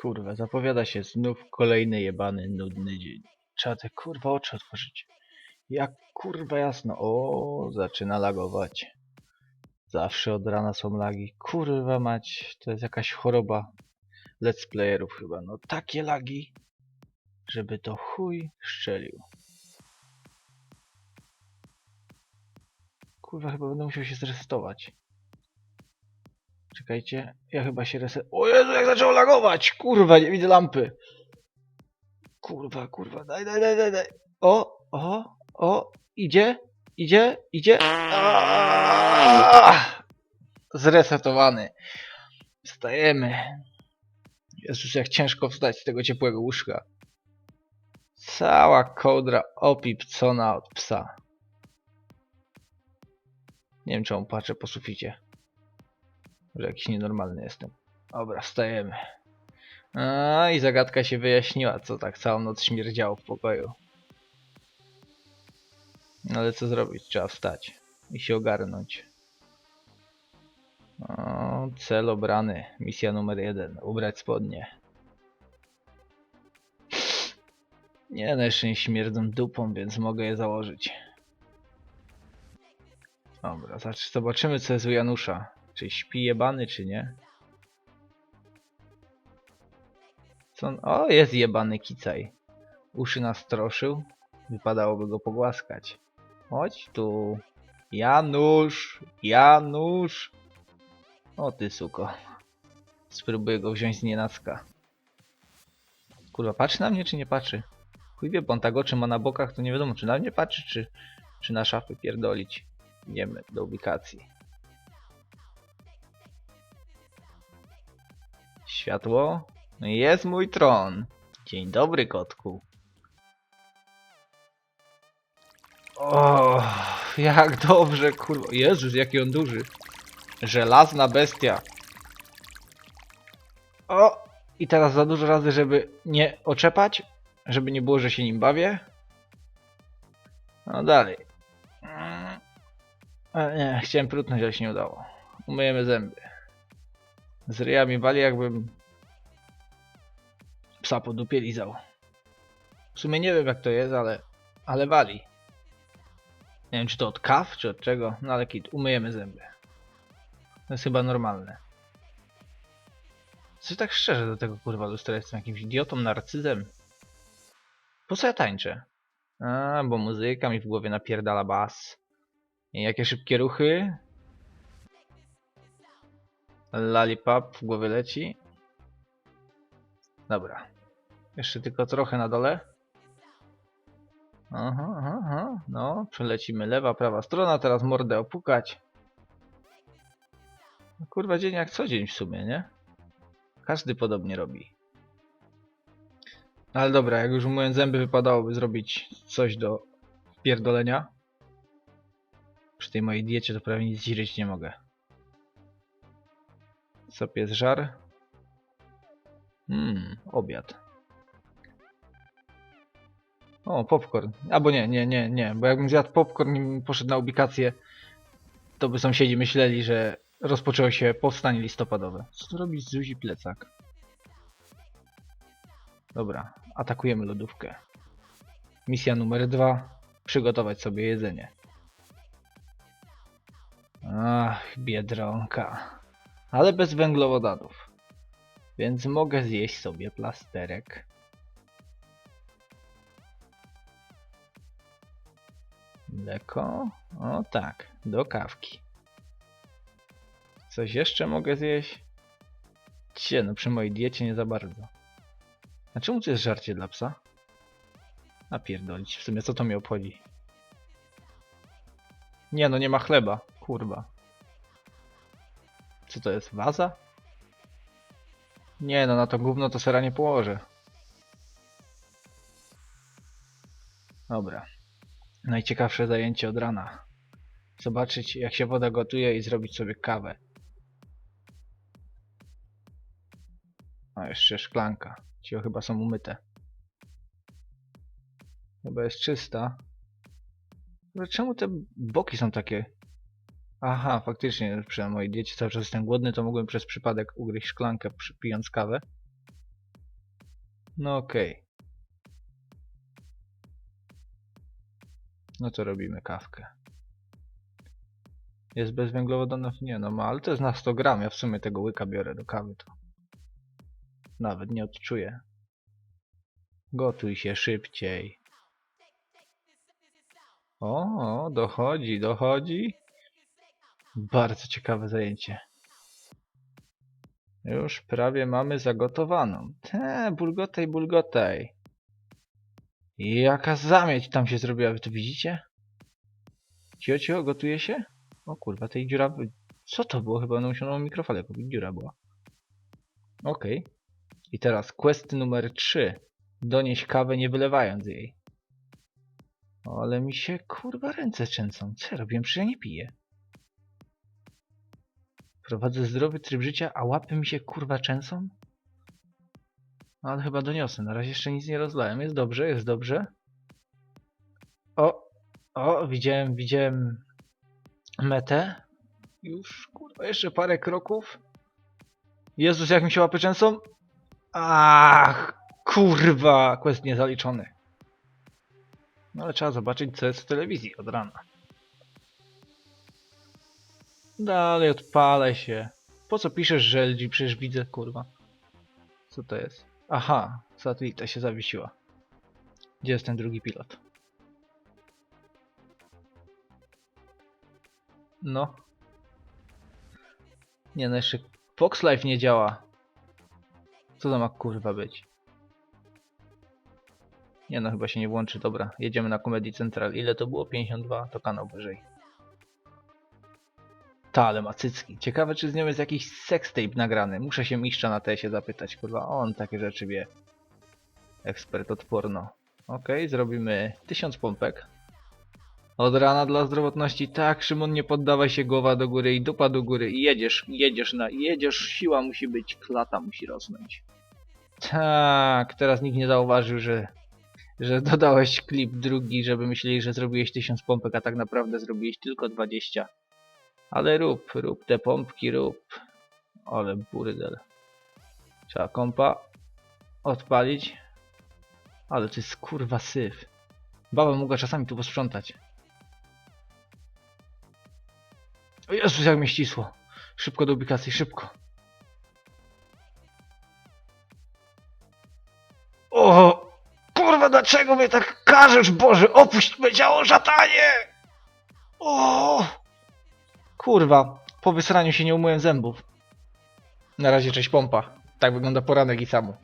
Kurwa, zapowiada się znów kolejny jebany, nudny dzień. Trzeba te kurwa oczy otworzyć. Jak kurwa jasno. O, zaczyna lagować. Zawsze od rana są lagi. Kurwa mać, to jest jakaś choroba let's playerów chyba. No takie lagi, żeby to chuj szczelił. Kurwa, chyba będę musiał się zresetować. Czekajcie, ja chyba się reset... O Jezu, jak zaczęło lagować! Kurwa, nie widzę lampy. Kurwa, kurwa, daj, daj, daj, daj, daj. O, o, o, idzie, idzie, idzie. Aaaa! Zresetowany. Wstajemy. Jezus, jak ciężko wstać z tego ciepłego łóżka. Cała kołdra opipcona od psa. Nie wiem czemu patrzę po suficie. Że jakiś nienormalny jestem. Dobra, wstajemy. A i zagadka się wyjaśniła, co tak całą noc śmierdziało w pokoju. No Ale co zrobić? Trzeba wstać i się ogarnąć. O, cel obrany. Misja numer jeden. Ubrać spodnie. Nie, no jeszcze nie śmierdzą dupą, więc mogę je założyć. Dobra, zobaczymy co jest u Janusza. Czy śpi jebany, czy nie? Co on... O, jest jebany kicaj. Uszy nastroszył. Wypadałoby go pogłaskać. Chodź tu. Janusz! Janusz! O ty suko. Spróbuję go wziąć z nienacka. Kurwa, patrzy na mnie czy nie patrzy? Chuj wie, bo on tak oczy ma na bokach, to nie wiadomo czy na mnie patrzy, czy, czy na szafy pierdolić. Idziemy do ubikacji. Światło. No Jest mój tron. Dzień dobry, kotku. O, jak dobrze, kurwa. Jezus, jaki on duży. Żelazna bestia. O, i teraz za dużo razy, żeby nie oczepać, żeby nie było, że się nim bawię. No dalej. Mm. E, nie, chciałem prutnąć, ale się nie udało. Umyjemy zęby. Z ryjami wali jakbym psa po dupie lizał. W sumie nie wiem jak to jest, ale, ale wali. Nie wiem czy to od kaw, czy od czego, no ale kit, umyjemy zęby. To jest chyba normalne. Co tak szczerze do tego kurwa lustra jestem jakimś idiotą, narcyzem? Po co ja tańczę? A, bo muzyka mi w głowie napierdala bas. I jakie szybkie ruchy. Lollipop w głowie leci. Dobra. Jeszcze tylko trochę na dole. Aha, aha, aha. No, przelecimy lewa, prawa strona, teraz mordę opukać. No, kurwa, dzień jak co dzień w sumie, nie? Każdy podobnie robi. Ale dobra, jak już umyłem zęby, wypadałoby zrobić coś do pierdolenia. Przy tej mojej diecie to prawie nic zjeść nie mogę. Co pies żar? Mmm, obiad. O, popcorn. Albo nie, nie, nie, nie, bo jakbym zjadł popcorn i poszedł na ubikację, to by sąsiedzi myśleli, że rozpoczęło się powstanie listopadowe. Co tu robi Zuzi plecak? Dobra, atakujemy lodówkę. Misja numer dwa. Przygotować sobie jedzenie. Ach, biedronka. Ale bez węglowodanów. Więc mogę zjeść sobie plasterek. Mleko? O tak, do kawki. Coś jeszcze mogę zjeść? Cie, no przy mojej diecie nie za bardzo. A czemu to jest żarcie dla psa? A pierdolić, w sumie co to mnie obchodzi? Nie no, nie ma chleba, kurwa. Co to jest, waza? Nie no, na to gówno to sera nie położę. Dobra. Najciekawsze zajęcie od rana. Zobaczyć jak się woda gotuje i zrobić sobie kawę. A jeszcze szklanka. Ci chyba są umyte. Chyba jest czysta. Ale czemu te boki są takie? Aha, faktycznie przy mojej diecie cały czas jestem głodny, to mogłem przez przypadek ugryźć szklankę pijąc kawę. No okej. No to robimy kawkę. Jest bez węglowodanów? Nie no ma, ale to jest na 100 gram. Ja w sumie tego łyka biorę do kawy to. Nawet nie odczuję. Gotuj się szybciej. O, dochodzi, dochodzi. Bardzo ciekawe zajęcie. Już prawie mamy zagotowaną. Te, bulgotaj, bulgotaj. Jaka zamieć tam się zrobiła, wy to widzicie? Cio, cio, gotuje się? O kurwa, tej dziura... Co to było? Chyba no musiano mikrofalę kupić, dziura była. Okej. I teraz quest numer 3. Donieść kawę nie wylewając jej. Ale mi się kurwa ręce trzęsą. Co ja robiłem? Przecież ja nie piję. Prowadzę zdrowy tryb życia, a łapy mi się kurwa trzęsą? No, ale chyba doniosę. Na razie jeszcze nic nie rozlałem. Jest dobrze, jest dobrze. O, o, widziałem, widziałem metę. Już, kurwa, jeszcze parę kroków. Jezus, jak mi się łapy trzęsą. Ach, kurwa, quest niezaliczony. No ale trzeba zobaczyć, co jest w telewizji od rana. Dalej odpalaj się. Po co piszesz, że LG? Przecież widzę, kurwa. Co to jest? Aha, satelita się zawiesiła. Gdzie jest ten drugi pilot? No. Nie no, jeszcze Fox Life nie działa. Co to ma kurwa być? Nie no, chyba się nie włączy. Dobra, jedziemy na Comedy Central. Ile to było? 52? To kanał wyżej. Ta, ale. Ciekawe, czy z nią jest jakiś sextape nagrany. Muszę się mistrza na tesie zapytać, kurwa. On takie rzeczy wie. Ekspert od porno. Okej, zrobimy 1000 pompek. Od rana dla zdrowotności. Tak, Szymon, nie poddawaj się głowa do góry i dupa do góry. I jedziesz, jedziesz na, jedziesz, siła musi być, klata musi rosnąć. Tak, teraz nikt nie zauważył, że, że dodałeś klip drugi, żeby myśleli, że zrobiłeś 1000 pompek, a tak naprawdę zrobiłeś tylko 20. Ale rób, rób te pompki, rób. Ale burdel. Trzeba kompa odpalić. Ale to jest kurwa syf. Baba mogła czasami tu posprzątać. Jezus, jak mnie ścisło. Szybko do ubikacji, szybko. O! Kurwa, dlaczego mnie tak każesz, Boże? Opuść me ciało, szatanie! O! Kurwa, po wysraniu się nie umyłem zębów. Na razie cześć pompa. Tak wygląda poranek i samu.